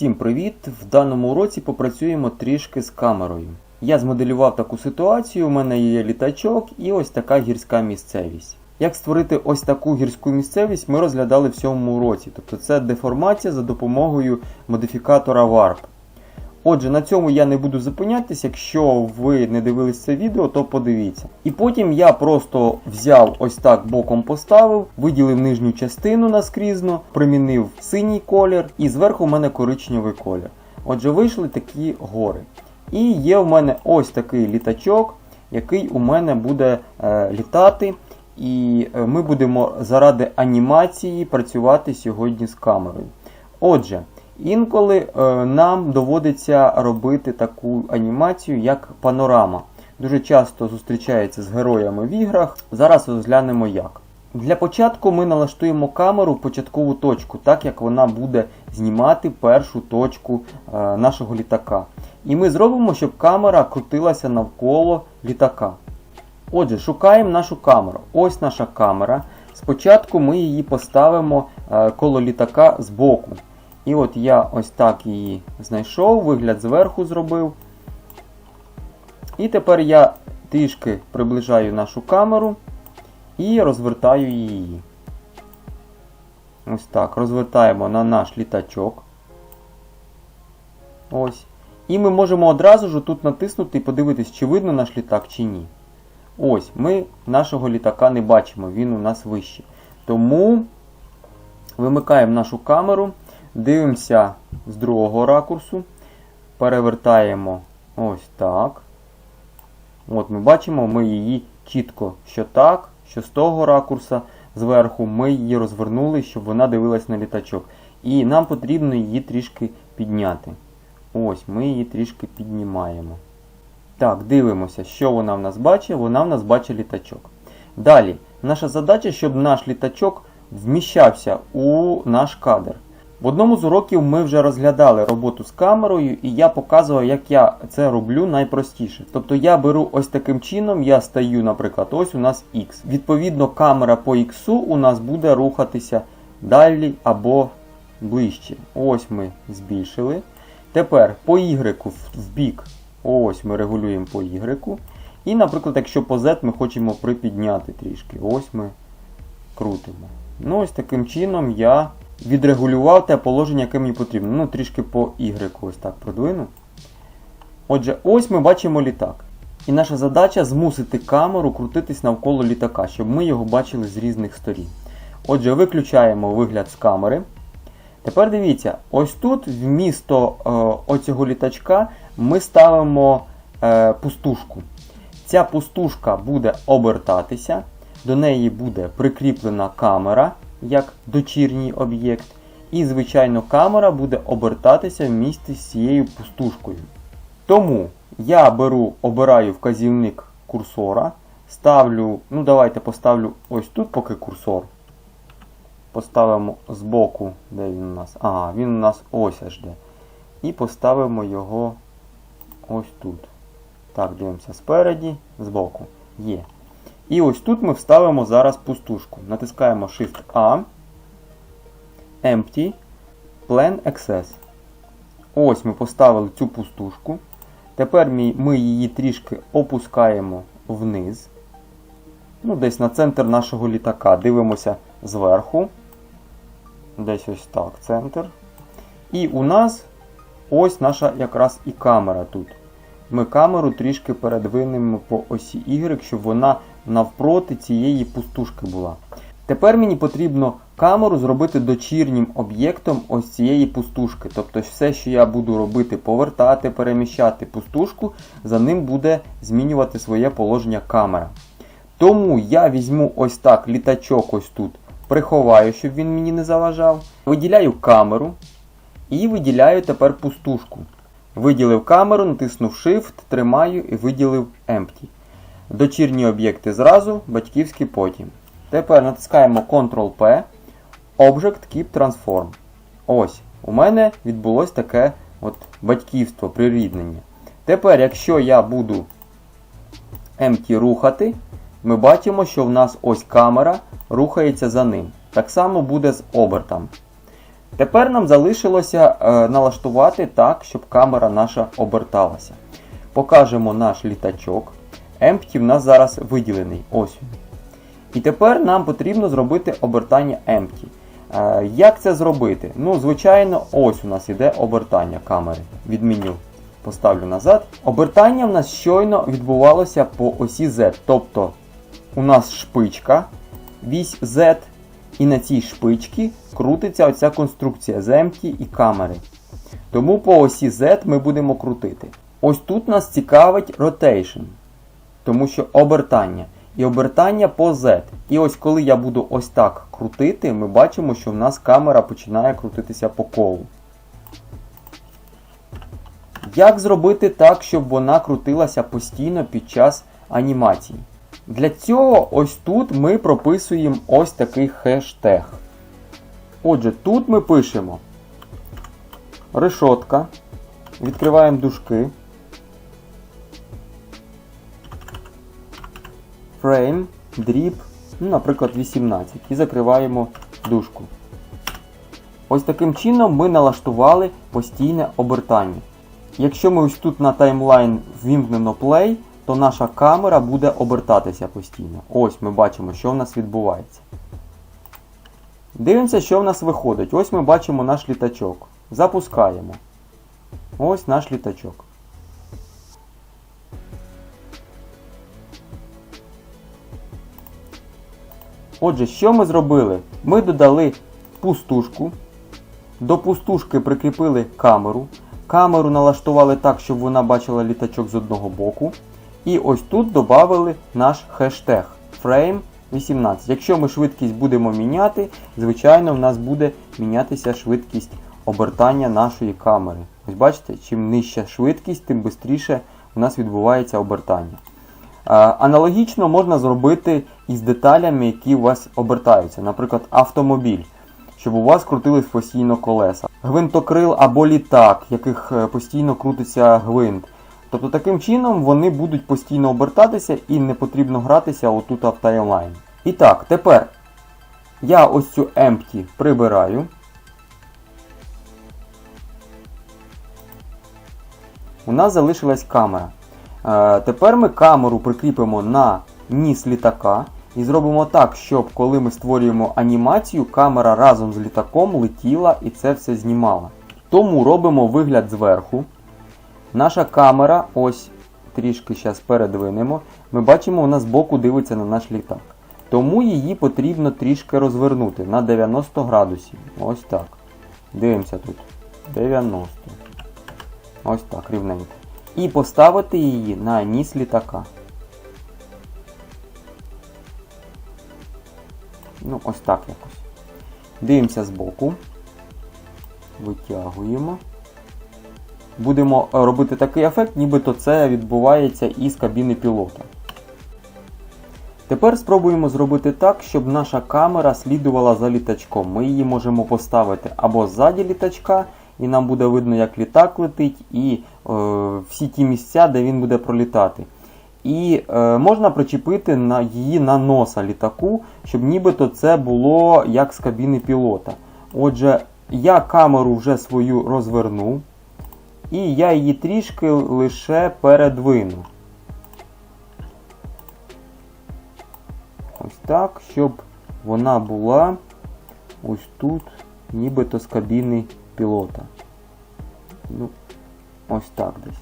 Всім привіт! В даному уроці попрацюємо трішки з камерою. Я змоделював таку ситуацію, у мене є літачок і ось така гірська місцевість. Як створити ось таку гірську місцевість, ми розглядали в цьому уроці. Тобто це деформація за допомогою модифікатора Warp. Отже, на цьому я не буду зупинятися. Якщо ви не дивились це відео, то подивіться. І потім я просто взяв ось так боком поставив, виділив нижню частину наскрізно, примінив синій колір, і зверху в мене коричневий колір. Отже, вийшли такі гори. І є в мене ось такий літачок, який у мене буде е, літати. І е, ми будемо заради анімації працювати сьогодні з камерою. Отже, інколи е, нам доводиться робити таку анімацію, як панорама. Дуже часто зустрічається з героями в іграх. Зараз розглянемо як. Для початку ми налаштуємо камеру в початкову точку, так як вона буде знімати першу точку е, нашого літака. І ми зробимо, щоб камера крутилася навколо літака. Отже, шукаємо нашу камеру. Ось наша камера. Спочатку ми її поставимо е, коло літака збоку. І от я ось так її знайшов, вигляд зверху зробив. І тепер я трішки приближаю нашу камеру і розвертаю її. Ось так. Розвертаємо на наш літачок. Ось. І ми можемо одразу ж тут натиснути і подивитись, чи видно наш літак, чи ні. Ось, ми нашого літака не бачимо, він у нас вищий. Тому вимикаємо нашу камеру, дивимося з другого ракурсу, перевертаємо ось так. От Ми бачимо, ми її чітко, що так, що з того ракурса зверху ми її розвернули, щоб вона дивилась на літачок. І нам потрібно її трішки підняти. Ось, ми її трішки піднімаємо. Так, дивимося, що вона в нас бачить. Вона в нас бачить літачок. Далі, наша задача, щоб наш літачок вміщався у наш кадр. В одному з уроків ми вже розглядали роботу з камерою, і я показував, як я це роблю найпростіше. Тобто я беру ось таким чином, я стаю, наприклад, ось у нас X. Відповідно, камера по X у нас буде рухатися далі або ближче. Ось ми збільшили. Тепер по Y в бік. Ось ми регулюємо по Y. І, наприклад, якщо по Z ми хочемо припідняти трішки. Ось ми крутимо. Ну, ось таким чином я відрегулював те положення, яке мені потрібно. Ну, трішки по Y ось так продвину. Отже, ось ми бачимо літак. І наша задача змусити камеру крутитись навколо літака, щоб ми його бачили з різних сторін. Отже, виключаємо вигляд з камери. Тепер дивіться, ось тут вмісто е, оцього літачка ми ставимо е, пустушку. Ця пустушка буде обертатися, до неї буде прикріплена камера як дочірній об'єкт. І, звичайно, камера буде обертатися в місті з цією пустушкою. Тому я беру, обираю вказівник курсора, ставлю, ну давайте поставлю ось тут поки курсор. Поставимо збоку, де він у нас? Ага, він у нас ось аж де. І поставимо його ось тут. Так, дивимося спереді, збоку. Є. І ось тут ми вставимо зараз пустушку. Натискаємо Shift-A, Empty, Plan Access. Ось ми поставили цю пустушку. Тепер ми її трішки опускаємо вниз. Ну, Десь на центр нашого літака. Дивимося зверху. Десь ось так, центр. І у нас ось наша якраз і камера тут. Ми камеру трішки передвинемо по осі Y, щоб вона навпроти цієї пустушки була. Тепер мені потрібно камеру зробити дочірнім об'єктом ось цієї пустушки. Тобто все, що я буду робити, повертати, переміщати пустушку, за ним буде змінювати своє положення камера. Тому я візьму ось так літачок ось тут, приховаю, щоб він мені не заважав. Виділяю камеру і виділяю тепер пустушку. Виділив камеру, натиснув Shift, тримаю і виділив Empty. Дочірні об'єкти зразу, батьківські потім. Тепер натискаємо Ctrl-P, Object Keep Transform. Ось, у мене відбулось таке от батьківство, приріднення. Тепер, якщо я буду Empty рухати, ми бачимо, що в нас ось камера рухається за ним. Так само буде з обертом. Тепер нам залишилося е, налаштувати так, щоб камера наша оберталася. Покажемо наш літачок. Empty в нас зараз виділений. Ось він. І тепер нам потрібно зробити обертання Empty. Е, Як це зробити? Ну, звичайно, ось у нас іде обертання камери. Від меню поставлю назад. Обертання в нас щойно відбувалося по осі Z. Тобто у нас шпичка, вісь Z, і на цій шпичці крутиться оця конструкція земки і камери. Тому по осі Z ми будемо крутити. Ось тут нас цікавить rotation, тому що обертання. І обертання по Z. І ось коли я буду ось так крутити, ми бачимо, що в нас камера починає крутитися по колу. Як зробити так, щоб вона крутилася постійно під час анімації? Для цього ось тут ми прописуємо ось такий хештег. Отже, тут ми пишемо решотка, відкриваємо дужки, frame, drip, ну, наприклад, 18 і закриваємо дужку. Ось таким чином ми налаштували постійне обертання. Якщо ми ось тут на таймлайн ввімкнено play, то наша камера буде обертатися постійно. Ось ми бачимо, що в нас відбувається. Дивимося, що в нас виходить. Ось ми бачимо наш літачок. Запускаємо. Ось наш літачок. Отже, що ми зробили? Ми додали пустушку. До пустушки прикріпили камеру. Камеру налаштували так, щоб вона бачила літачок з одного боку. І ось тут додали наш хештег frame 18. Якщо ми швидкість будемо міняти, звичайно, в нас буде мінятися швидкість обертання нашої камери. Ось бачите, чим нижча швидкість, тим швидше у нас відбувається обертання. Аналогічно можна зробити із деталями, які у вас обертаються, наприклад, автомобіль, щоб у вас крутились постійно колеса, гвинтокрил або літак, яких е, постійно крутиться гвинт. Тобто таким чином вони будуть постійно обертатися і не потрібно гратися отут в таймлайн. І так, тепер я ось цю empty прибираю. У нас залишилась камера. Е, тепер ми камеру прикріпимо на ніс літака і зробимо так, щоб коли ми створюємо анімацію, камера разом з літаком летіла і це все знімала. Тому робимо вигляд зверху. Наша камера, ось трішки зараз передвинемо, ми бачимо, вона збоку дивиться на наш літак. Тому її потрібно трішки розвернути на 90 градусів. Ось так. Дивимося тут. 90. Ось так, рівненько. І поставити її на ніс літака. Ну, ось так якось. Дивимося збоку. Витягуємо. Будемо робити такий ефект, нібито це відбувається із кабіни пілота. Тепер спробуємо зробити так, щоб наша камера слідувала за літачком. Ми її можемо поставити або ззаді літачка, і нам буде видно, як літак летить, і е, всі ті місця, де він буде пролітати. І е, можна причепити на її на носа літаку, щоб нібито це було як з кабіни пілота. Отже, я камеру вже свою розвернув. І я її трішки лише передвину. Ось так, щоб вона була ось тут, нібито з кабіни пілота. Ну, ось так десь.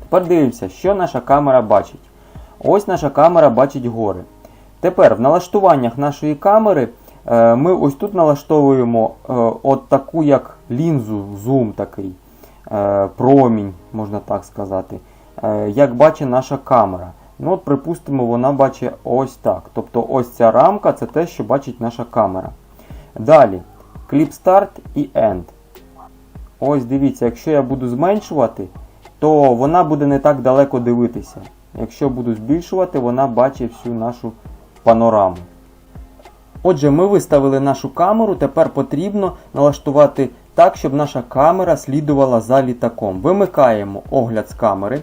Тепер дивимося, що наша камера бачить. Ось наша камера бачить гори. Тепер в налаштуваннях нашої камери е, ми ось тут налаштовуємо е, от таку як лінзу, зум такий, е, промінь, можна так сказати, як бачить наша камера. Ну от, Припустимо, вона бачить ось так. Тобто ось ця рамка це те, що бачить наша камера. Далі, Clip Start і End. Ось дивіться, якщо я буду зменшувати, то вона буде не так далеко дивитися. Якщо буду збільшувати, вона бачить всю нашу панораму. Отже, ми виставили нашу камеру, тепер потрібно налаштувати так, щоб наша камера слідувала за літаком. Вимикаємо огляд з камери,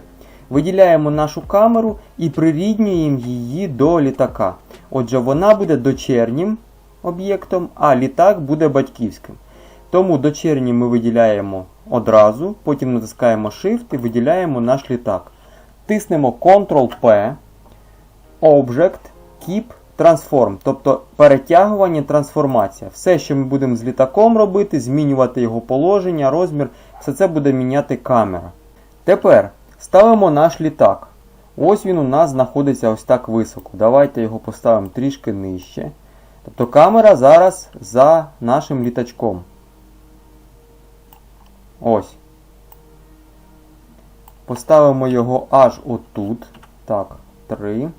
виділяємо нашу камеру і приріднюємо її до літака. Отже, вона буде дочернім об'єктом, а літак буде батьківським. Тому дочерній ми виділяємо одразу, потім натискаємо Shift і виділяємо наш літак. Тиснемо Ctrl-P, Object, Keep, Transform, тобто перетягування, трансформація. Все, що ми будемо з літаком робити, змінювати його положення, розмір, все це буде міняти камера. Тепер ставимо наш літак. Ось він у нас знаходиться ось так високо. Давайте його поставимо трішки нижче. Тобто камера зараз за нашим літачком. Ось. Поставимо його аж отут. Так, 3.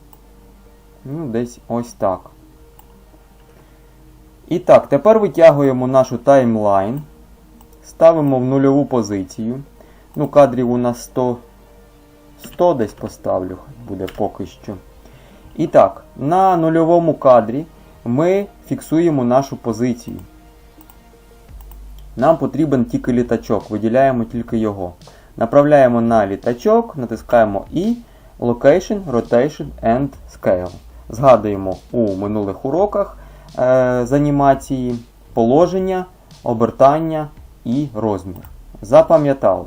Ну, десь ось так. І так, тепер витягуємо нашу таймлайн. Ставимо в нульову позицію. Ну, кадрів у нас 100. 100 десь поставлю, буде поки що. І так, на нульовому кадрі ми фіксуємо нашу позицію. Нам потрібен тільки літачок, виділяємо тільки його. Направляємо на літачок, натискаємо І, Location, Rotation and Scale. Згадуємо у минулих уроках е, з анімації положення, обертання і розмір. Запам'ятали.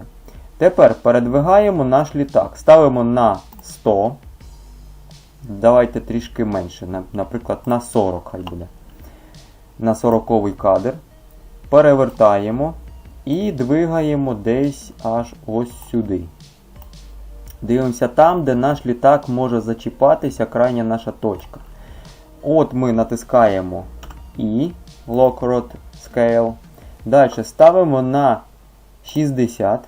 Тепер передвигаємо наш літак. Ставимо на 100. Давайте трішки менше, наприклад, на 40 хай буде. На 40 кадр. Перевертаємо і двигаємо десь аж ось сюди. Дивимося там, де наш літак може зачіпатися, крайня наша точка. От ми натискаємо І, Lock Rod Scale. Далі ставимо на 60.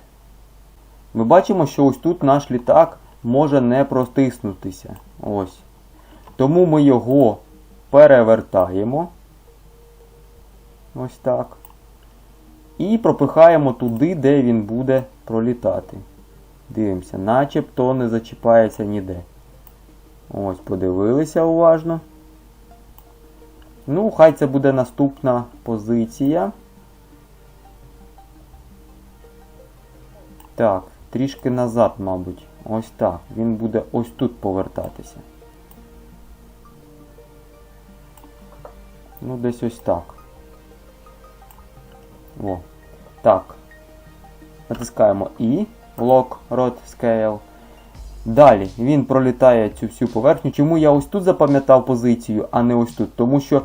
Ми бачимо, що ось тут наш літак може не протиснутися. Ось. Тому ми його перевертаємо. Ось так. І пропихаємо туди, де він буде пролітати. Дивимося, начебто не зачіпається ніде. Ось, подивилися уважно. Ну, хай це буде наступна позиція. Так, трішки назад, мабуть. Ось так. Він буде ось тут повертатися. Ну, десь ось так. О. Так. Натискаємо І. Lock Rod Scale. Далі він пролітає цю всю поверхню. Чому я ось тут запам'ятав позицію, а не ось тут? Тому що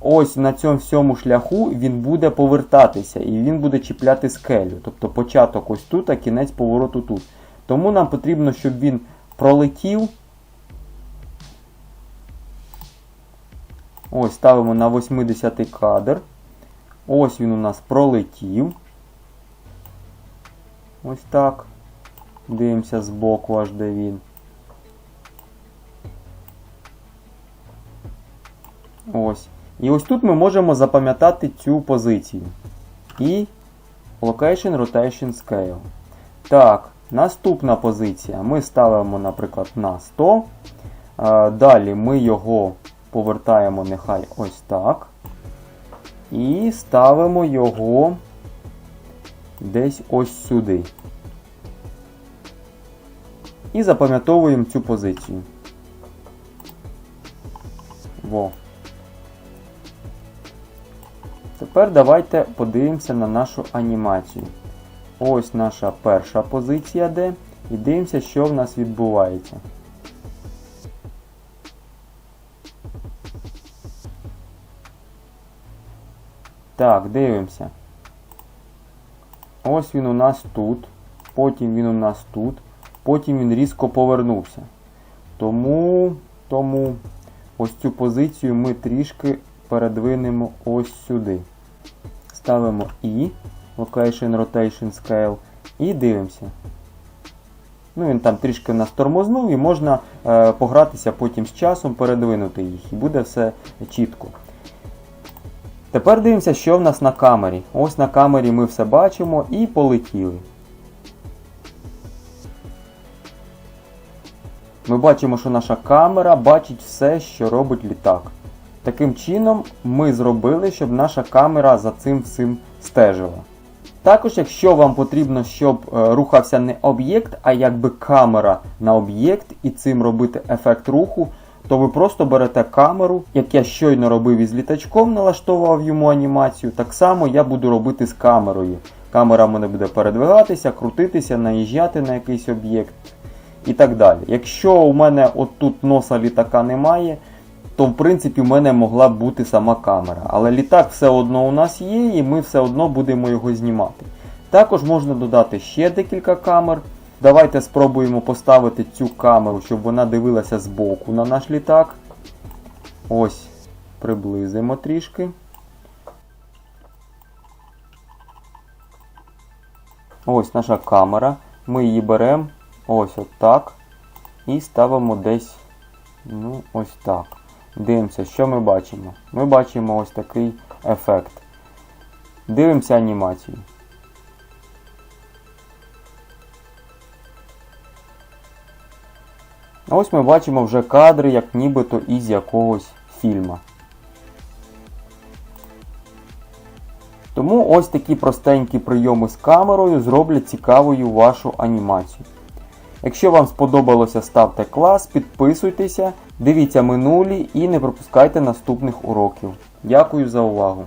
ось на цьому всьому шляху він буде повертатися і він буде чіпляти скелю. Тобто початок ось тут, а кінець повороту тут. Тому нам потрібно, щоб він пролетів. Ось, ставимо на 80 кадр. Ось він у нас пролетів. Ось так. Дивимося збоку аж де він. Ось. І ось тут ми можемо запам'ятати цю позицію. І Location Rotation Scale. Так, наступна позиція. Ми ставимо, наприклад, на 100. Далі ми його повертаємо нехай ось так. І ставимо його десь ось сюди. І запам'ятовуємо цю позицію. Во. Тепер давайте подивимося на нашу анімацію. Ось наша перша позиція де. І дивимося, що в нас відбувається. Так, дивимося. Ось він у нас тут. Потім він у нас тут. Потім він різко повернувся. Тому, тому ось цю позицію ми трішки передвинемо ось сюди. Ставимо І, Location Rotation Scale, і дивимося. Ну, Він там трішки нас тормознув і можна е, погратися потім з часом, передвинути їх. І буде все чітко. Тепер дивимося, що в нас на камері. Ось на камері ми все бачимо і полетіли. Ми бачимо, що наша камера бачить все, що робить літак. Таким чином, ми зробили, щоб наша камера за цим всім стежила. Також, якщо вам потрібно, щоб е, рухався не об'єкт, а якби камера на об'єкт і цим робити ефект руху, то ви просто берете камеру, як я щойно робив із літачком, налаштовував йому анімацію. Так само я буду робити з камерою. Камера мене буде передвигатися, крутитися, наїжджати на якийсь об'єкт і так далі. Якщо у мене отут носа літака немає, то в принципі в мене могла б бути сама камера. Але літак все одно у нас є, і ми все одно будемо його знімати. Також можна додати ще декілька камер. Давайте спробуємо поставити цю камеру, щоб вона дивилася збоку на наш літак. Ось, приблизимо трішки. Ось наша камера. Ми її беремо ось отак. І ставимо десь, ну, ось так. Дивимося, що ми бачимо. Ми бачимо ось такий ефект. Дивимося анімацію. Ось ми бачимо вже кадри, як нібито із якогось фільма. Тому ось такі простенькі прийоми з камерою зроблять цікавою вашу анімацію. Якщо вам сподобалося, ставте клас, підписуйтеся, дивіться минулі і не пропускайте наступних уроків. Дякую за увагу!